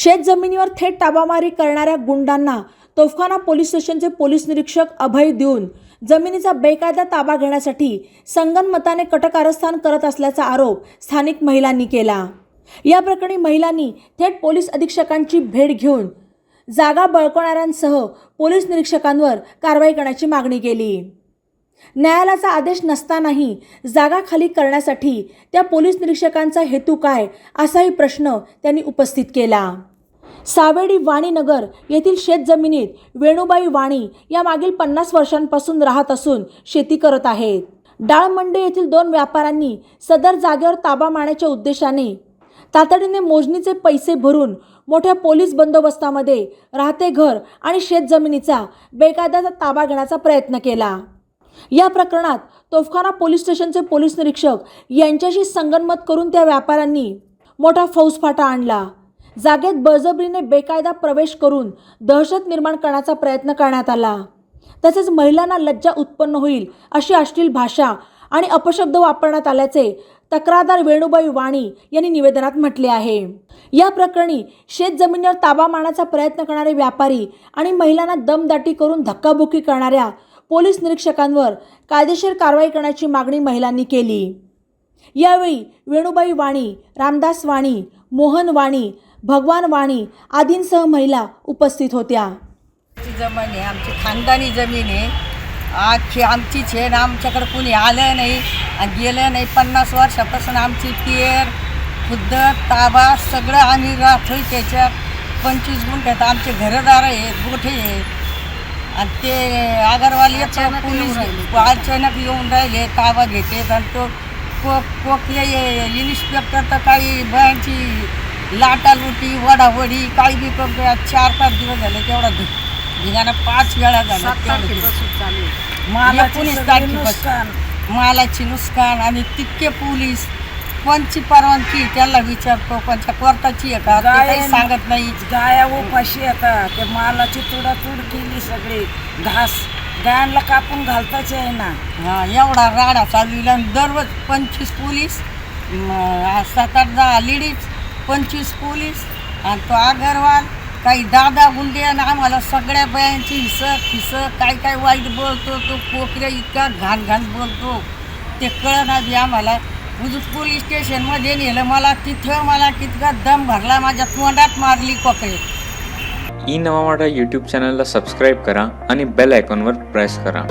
शेत जमिनीवर थेट ताबामारी करणाऱ्या गुंडांना तोफखाना पोलीस स्टेशनचे पोलीस निरीक्षक अभय देऊन जमिनीचा बेकायदा ताबा घेण्यासाठी संगनमताने कटकारस्थान करत असल्याचा आरोप स्थानिक महिलांनी केला. या प्रकरणी महिलांनी थेट पोलीस अधीक्षकांची भेट घेऊन जागा बळकवणाऱ्यांसह पोलीस निरीक्षकांवर कारवाई करण्याची मागणी केली. न्यायालयाचा आदेश नसतानाही जागा खाली करण्यासाठी त्या पोलीस निरीक्षकांचा हेतू काय असाही प्रश्न त्यांनी उपस्थित केला. सावेडी वाणीनगर येथील शेतजमिनीत वेणुबाई वाणी या मागील पन्नास वर्षांपासून राहत असून शेती करत आहेत. डाळमंडे येथील दोन व्यापाऱ्यांनी सदर जागेवर ताबा मारण्याच्या उद्देशाने तातडीने मोजणीचे पैसे भरून मोठ्या पोलीस बंदोबस्तामध्ये राहते घर आणि शेतजमिनीचा बेकायद्याचा ताबा घेण्याचा प्रयत्न केला. या प्रकरणात तोफखाना पोलीस स्टेशनचे पोलीस निरीक्षक यांच्याशी संगनमत करून त्या व्यापाऱ्यांनी मोठा फौजफाटा आणला. जागेत बळजबरीने बेकायदा प्रवेश करून दहशत निर्माण करण्याचा प्रयत्न करण्यात आला. तसेच महिलांना लज्जा उत्पन्न होईल अशी अश्लील भाषा आणि अपशब्द वापरण्यात आल्याचे तक्रारदार वेणुबाई वाणी यांनी निवेदनात म्हटले आहे. या प्रकरणी शेत जमिनीवर ताबा मारण्याचा प्रयत्न करणारे व्यापारी आणि महिलांना दमदाटी करून धक्काबुक्की करणाऱ्या पोलीस निरीक्षकांवर कायदेशीर कारवाई करण्याची मागणी महिलांनी केली. यावेळी वेणुबाई वाणी रामदास वाणी मोहन वाणी भगवान वाणी आदींसह महिला उपस्थित होत्या. आमची जमीन आहे आमची खानदानी जमीन आहे. आजची आमचीच आहे आमच्याकडे कुणी आलं नाही आणि गेलं नाही पन्नास वर्षापासून आमची पेर खुद्द ताबा सगळं आम्ही राहतोय त्याच्यात पंचवीस गुंठ्यात आमचे घरदार आहेत गोठे आहेत आणि ते अगरवाल येतो पोलीस अचानक येऊन राहिले ताबा घेतात आणि तो कोक कोकले इन्स्पेक्टर तर काही बायांची लाटालुटी वडावडी काही बी करतो आज चार पाच दिवस झाले तेवढा धिंगाणा पाच वेळा झाला मला पोलीस मालाची नुकसान. आणि तितके पोलीस. कोणची परवानगी त्याला विचारतो कोणच्या कोर्टाची आहे का? काही सांगत नाही. गाया उपाशी येतात. ते मालाची तुडातूड केली सगळी. घास गायांना कापून घालताच आहे ना हा एवढा राडा चालविला आणि दररोज पंचवीस पोलीस सात आठ दहा लेडीज पंचवीस पोलीस आणि तो अगरवाल काही दादा गुंडे आणि आम्हाला सगळ्या बायांची हिसक हिसक काय काय वाईट बोलतो तो कोकऱ्या इतका घाण घाण बोलतो. ते कळण आधी आम्हाला. उजूक पोलीस स्टेशनमध्ये नेलं मला तिथं मला कितका दम भरला माझ्या तोंडात मारली कोकरे ई नवा यूट्यूब चॅनलला सबस्क्राईब करा आणि बेल आयकॉनवर प्रेस करा.